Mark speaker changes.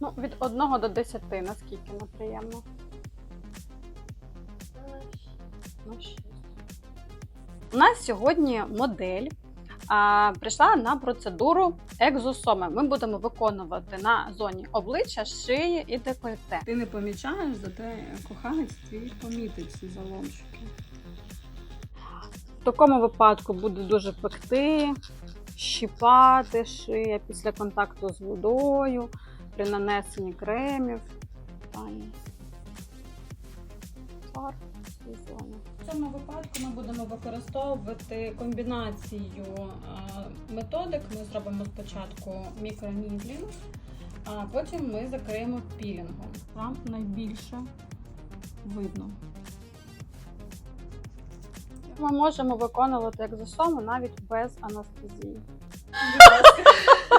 Speaker 1: 1 до 10, наскільки неприємно? Ну. У нас сьогодні модель а, прийшла на процедуру екзосоми. Ми будемо виконувати на зоні обличчя, шиї і декольте. Ти не помічаєш, зате коханець твій помітить ці заломчики. В такому випадку буде дуже пекти, щіпати шия після контакту з водою, при нанесенні кремів. Пар сезону. В цьому випадку ми будемо використовувати комбінацію е, методик. Ми зробимо спочатку мікронідлінг, а потім ми закриємо пілінгом. Там найбільше видно. Ми можемо виконувати екзосому навіть без анестезії.